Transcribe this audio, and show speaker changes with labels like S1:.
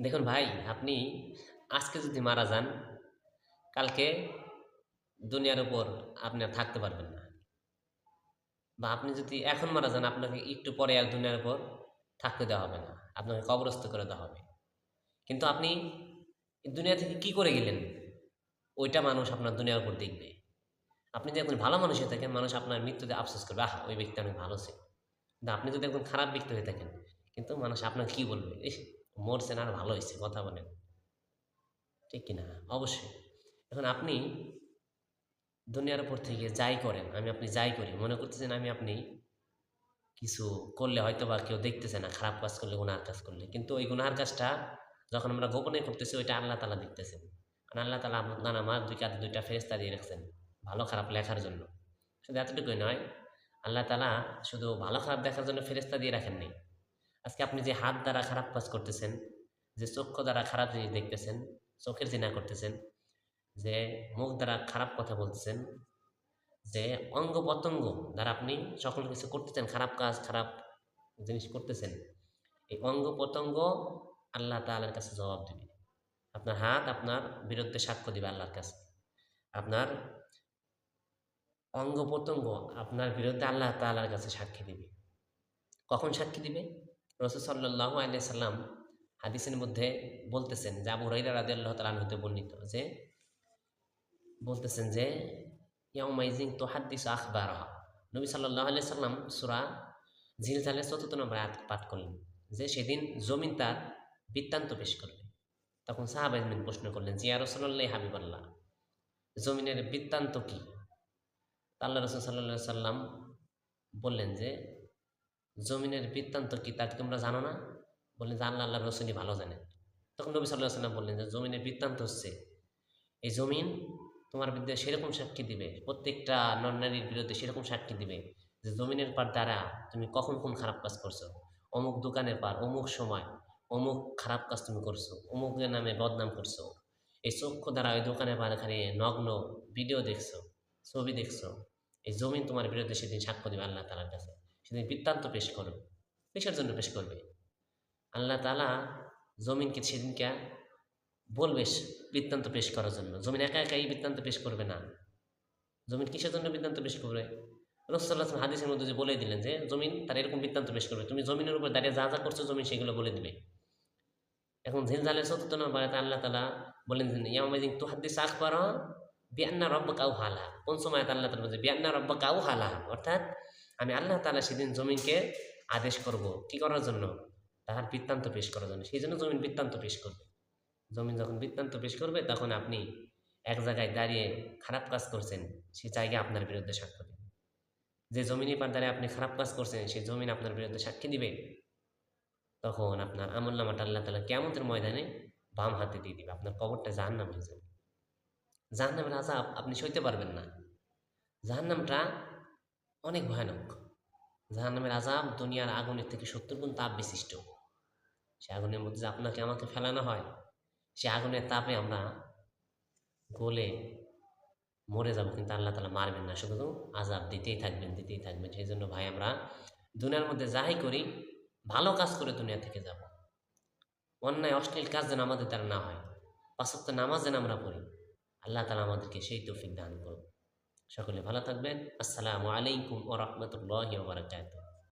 S1: দেখুন ভাই, আপনি আজকে যদি মারা যান, কালকে দুনিয়ার উপর আপনি আর থাকতে পারবেন না। বা আপনি যদি এখন মারা যান, আপনাকে একটু পরে আর দুনিয়ার উপর থাকতে দেওয়া হবে না, আপনাকে কবরস্থ করে দেওয়া হবে। কিন্তু আপনি দুনিয়া থেকে কি করে গেলেন? ওইটা মানুষ আপনার দুনিয়ার উপর দেখবে। আপনি যদি একজন ভালো মানুষ হয়ে থাকেন, মানুষ আপনার মৃত্যুতে আফসোস করবে, আহ, ওই ব্যক্তি অনেক ভালো ছিল কিন্তু আপনি যদি একজন খারাপ ব্যক্তি হয়ে থাকেন, কিন্তু মানুষ আপনার কি বলবে? মরছেন আর ভালো হয়েছে, কথা বলেন। ঠিক কিনা? অবশ্যই। এখন আপনি দুনিয়ার উপর থেকে যাই করেন, আমি আপনি যাই করি, মনে করতেছেন আমি আপনি কিছু করলে হয়তো বা কেউ দেখতেছে না, খারাপ কাজ করলে, গুনার কাজ করলে। কিন্তু ওই গুনার কাজটা যখন আমরা গোপনে করতেছি, ওইটা আল্লাহ তালা দেখতেছেন। কারণ আল্লাহ তালা আপনার আমার দুই কাঁধে দুইটা ফেরেস্তা দিয়ে রাখছেন, ভালো খারাপ লেখার জন্য। শুধু এতটুকুই নয়, আল্লাহ তালা শুধু ভালো খারাপ দেখার জন্য ফেরেস্তা দিয়ে রাখেননি। আজকে আপনি যে হাত দ্বারা খারাপ কাজ করতেছেন, যে চক্ষু দ্বারা খারাপ জিনিস দেখতেছেন, চোখের জিনা করতেছেন, যে মুখ দ্বারা খারাপ কথা বলতেছেন, যে অঙ্গ প্রত্যঙ্গ দ্বারা আপনি সকল কিছু করতেছেন, খারাপ কাজ, খারাপ জিনিস করতেছেন, এই অঙ্গ প্রত্যঙ্গ আল্লাহ তালার কাছে জবাব দেবে। আপনার হাত আপনার বিরুদ্ধে সাক্ষ্য দিবে আল্লাহর কাছে। আপনার অঙ্গ প্রত্যঙ্গ আপনার বিরুদ্ধে আল্লাহ তালার কাছে সাক্ষী দিবে। কখন সাক্ষী দিবে? রসুল সাল্লাহ আলিয়া সাল্লাম হাদিসের মধ্যে বলতেছেন যে আবু রাইরা রাজি আল্লাহ তালান হতে বর্ণিত যে, বলতেছেন যে ইয়ামাইজিং তো হাদিস আখবার নবী সাল্লাহ আলিয়া সাল্লাম সুরা ঝিলঝালের চতুর্থ নম্বর আয়াত পাঠ করলেন যে, সেদিন জমিন তার বৃত্তান্ত পেশ করবে। তখন সাহাবাইজমিন প্রশ্ন করলেন জিয়া রসল্লাহ হাবিব আল্লাহ জমিনের বৃত্তান্ত কি? আল্লাহ রসুল সাল্লাহ সাল্লাম বললেন যে জমিনের বৃত্তান্ত কি তা তোমরা জানো না? বললেন যে আল্লাহ আল্লাহ রসুলই ভালো জানেন। তখন নবী সাল্লাহ সাল্লাম বললেন যে জমিনের বৃত্তান্ত হচ্ছে, এই জমিন তোমার বিরুদ্ধে সেরকম সাক্ষী দিবে, প্রত্যেকটা নরনারীর বিরুদ্ধে সেরকম সাক্ষী দিবে যে জমিনের পার দ্বারা তুমি কখন কোন খারাপ কাজ করছ। অমুক দোকানের পার অমুক সময়, অমুক খারাপ কাজ তুমি করছ, অমুকের নামে বদনাম করছ, এই চক্ষু দ্বারা ওই দোকানের পার এখানে নগ্ন ভিডিও দেখছ, ছবি দেখছ, এই জমিন তোমার বিরুদ্ধে সেদিন সাক্ষ্য দেবে আল্লাহ তালার কাছে। সেদিন বৃত্তান্ত পেশ করো, কিসের জন্য পেশ করবে? আল্লাহ তালা জমিনকে সেদিনকে বলবে বৃত্তান্ত পেশ করার জন্য। জমিন একা একা এই বৃত্তান্ত পেশ করবে না। জমিন কিসের জন্য বৃত্তান্ত পেশ করবে? রসল্লাহ হাদিসের মধ্যে যে বলে দিলেন যে, জমিন তার এরকম বৃত্তান্ত পেশ করবে। তুমি জমিনের উপর দাঁড়িয়ে যা যা করছ জমিন সেগুলো বলে দিবে। এখন ঝিলঝালের চতুর্থ নম্বর আল্লাহ তালা বলেন ইয়ামাইজিং তো হাদিস আখ পারো বিয়ান্না রব্ব কাউ হালা কোন সময় আল্লাহ তালা বলছে বিয়ান্না রব্ব কাউ হালা অর্থাৎ আমি আল্লাহ তালা সেদিন জমিনকে আদেশ করব। কি করার জন্য? তাহার বৃত্তান্ত পেশ করার জন্য। সেই জন্য জমিন বৃত্তান্ত পেশ করবে। জমিন যখন বৃত্তান্ত পেশ করবে, তখন আপনি এক জায়গায় দাঁড়িয়ে খারাপ কাজ করছেন সেই জায়গায় আপনার বিরুদ্ধে সাক্ষ্য দেবে। যে জমিনের দাঁড়িয়ে আপনি খারাপ কাজ করছেন সেই জমিন আপনার বিরুদ্ধে সাক্ষী দিবে। তখন আপনার আমল নামাটা আল্লাহ তালা কেমতের ময়দানে বাম হাতে দিয়ে দিবে। আপনার কবরটা জাহান্নাম হয়ে যাবে। জাহান্নামের আজাব আপনি সইতে পারবেন না। জাহান্নামটা অনেক ভয়ানক। জাহান্নামের আজাব দুনিয়ার আগুনের থেকে সত্তর গুণ তাপ বিশিষ্ট। সে আগুনের মধ্যে যে আপনাকে আমাকে ফেলানো হয়, সে আগুনের তাপে আমরা গলে মরে যাব কিন্তু আল্লাহ তালা মারবেন না। শুধু আজাব দিতেই থাকবেন দিতেই থাকবেন। সেই জন্য ভাই, আমরা দুনিয়ার মধ্যে যাই করি, ভালো কাজ করে দুনিয়া থেকে যাব। অন্যায়, অশ্লীল কাজ যেন আমাদের দ্বারা না হয় পাঁচত্ব নামাজ যেন আমরা পড়ি, আল্লাহ তালা আমাদেরকে সেই তৌফিক দান করুন সকলে ভালো থাকবেন আসসালামু আলাইকুম ও রহমতুল্লাহ বারকাত